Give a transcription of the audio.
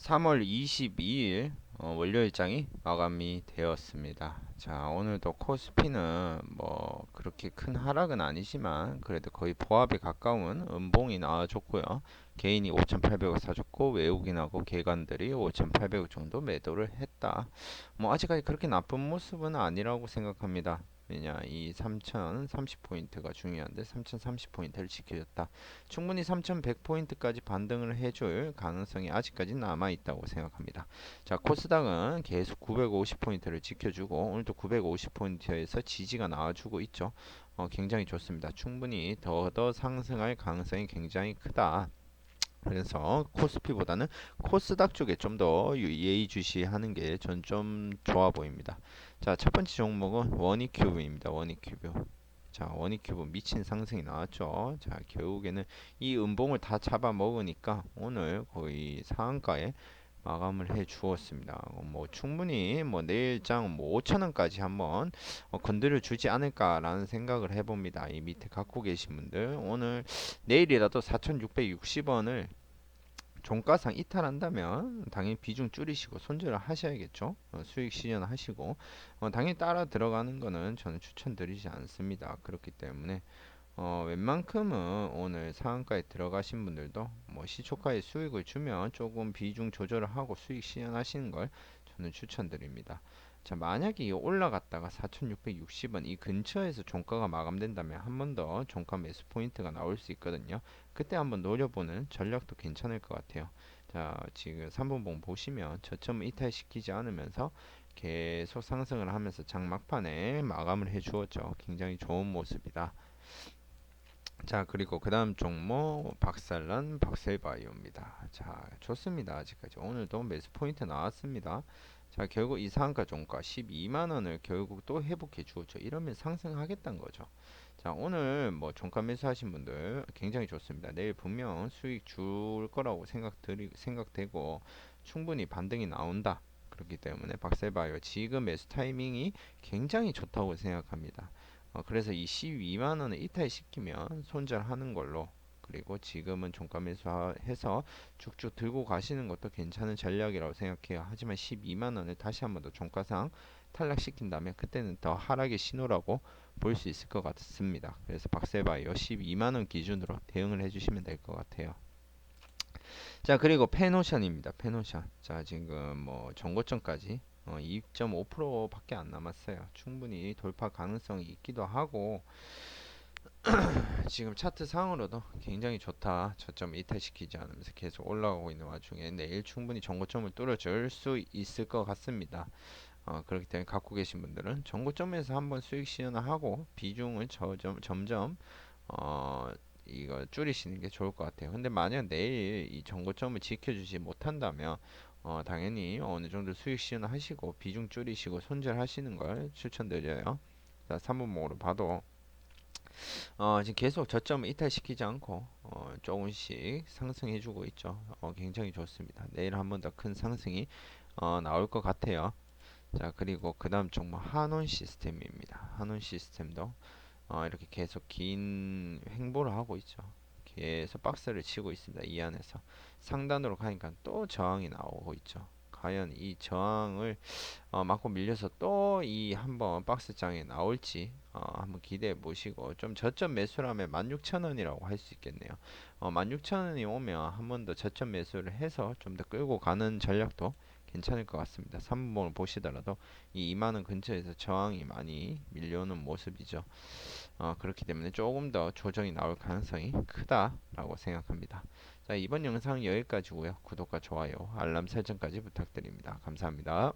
3월 22일 어, 월요일장이 마감이 되었습니다. 자, 오늘도 코스피는 뭐 그렇게 큰 하락은 아니지만 그래도 거의 보합에 가까운 음봉이 나와줬고요. 개인이 5,800억 사줬고 외국인하고 개관들이 5,800억 정도 매도를 했다. 뭐 아직까지 그렇게 나쁜 모습은 아니라고 생각합니다. 왜냐 이 3030포인트가 중요한데 3030포인트를 지켜줬다. 충분히 3100포인트까지 반등을 해줄 가능성이 아직까지 남아있다고 생각합니다. 자 코스닥은 계속 950포인트를 지켜주고 오늘도 950포인트에서 지지가 나와주고 있죠. 어, 굉장히 좋습니다. 충분히 더 더 상승할 가능성이 굉장히 크다. 그래서 코스피보다는 코스닥 쪽에 좀 더 예의주시하는 게 전 좀 좋아 보입니다. 자, 첫 번째 종목은 원익큐브입니다. 원익큐브. 자, 원익큐브 미친 상승이 나왔죠. 자, 결국에는 이 음봉을 다 잡아 먹으니까 오늘 거의 상한가에 마감을 해 주었습니다. 어, 뭐 충분히 뭐 내일장 뭐 5천 원까지 한번 어, 건드려 주지 않을까라는 생각을 해봅니다. 이 밑에 갖고 계신 분들 오늘 내일이라도 4,660원을 종가상 이탈한다면 당연히 비중 줄이시고 손절을 하셔야겠죠. 어, 수익 실현하시고 어, 당연히 따라 들어가는 거는 저는 추천드리지 않습니다. 그렇기 때문에 어, 웬만큼은 오늘 상한가에 들어가신 분들도 뭐 시초가에 수익을 주면 조금 비중 조절을 하고 수익 실현하시는 걸 저는 추천드립니다. 자, 만약에 이 올라갔다가 4,660원 이 근처에서 종가가 마감된다면 한 번 더 종가 매수 포인트가 나올 수 있거든요. 그때 한번 노려보는 전략도 괜찮을 것 같아요. 자, 지금 3분봉 보시면 저점을 이탈시키지 않으면서 계속 상승을 하면서 장막판에 마감을 해 주었죠. 굉장히 좋은 모습이다. 자, 그리고 그 다음 종목 박살난 박셀바이오입니다. 자, 좋습니다. 아직까지 오늘도 매수 포인트 나왔습니다. 자, 결국 이 상한가 종가 12만 원을 결국 또 회복해 주었죠. 이러면 상승하겠다는 거죠. 자, 오늘 뭐 종가 매수하신 분들 굉장히 좋습니다. 내일 분명 수익 줄 거라고 생각들이 생각되고 충분히 반등이 나온다. 그렇기 때문에 박셀바이오 지금 매수 타이밍이 굉장히 좋다고 생각합니다. 어, 그래서 이 12만 원을 이탈시키면 손절하는 걸로 그리고 지금은 종가 매수해서 쭉쭉 들고 가시는 것도 괜찮은 전략이라고 생각해요. 하지만 12만 원을 다시 한 번 더 종가상 탈락시킨다면 그때는 더 하락의 신호라고 볼 수 있을 것 같습니다. 그래서 박세바이오 12만 원 기준으로 대응을 해주시면 될 것 같아요. 자 그리고 페노션입니다. 페노션. 자 지금 뭐 정고점까지 어, 2.5%밖에 안 남았어요. 충분히 돌파 가능성이 있기도 하고 지금 차트 상으로도 굉장히 좋다. 저점 이탈시키지 않으면서 계속 올라가고 있는 와중에 내일 충분히 정고점을 뚫어줄 수 있을 것 같습니다. 어, 그렇기 때문에 갖고 계신 분들은 정고점에서 한번 수익 실현을 하고 비중을 저점, 점점 어, 이거 줄이시는 게 좋을 것 같아요. 근데 만약 내일 이 정고점을 지켜주지 못한다면 어, 당연히 어느 정도 수익 실현을 하시고 비중 줄이시고 손절하시는 걸 추천드려요. 자, 3분목으로 봐도 어, 지금 계속 저점을 이탈시키지 않고 어, 조금씩 상승해주고 있죠. 어, 굉장히 좋습니다. 내일 한 번 더 큰 상승이 어, 나올 것 같아요. 자 그리고 그 다음 종목 한온 시스템입니다. 한온 시스템도 어, 이렇게 계속 긴 횡보를 하고 있죠. 계속 박스를 치고 있습니다. 이 안에서 상단으로 가니까 또 저항이 나오고 있죠. 과연 이 저항을 어, 맞고 밀려서 또 이 한번 박스장에 나올지 어, 한번 기대해 보시고 좀 저점 매수라면 16,000원이라고 할 수 있겠네요. 어, 16,000원이 오면 한 번 더 저점 매수를 해서 좀 더 끌고 가는 전략도 괜찮을 것 같습니다. 3분봉을 보시더라도 이 2만원 근처에서 저항이 많이 밀려오는 모습이죠. 어, 그렇기 때문에 조금 더 조정이 나올 가능성이 크다라고 생각합니다. 자, 이번 영상 여기까지고요. 구독과 좋아요, 알람 설정까지 부탁드립니다. 감사합니다.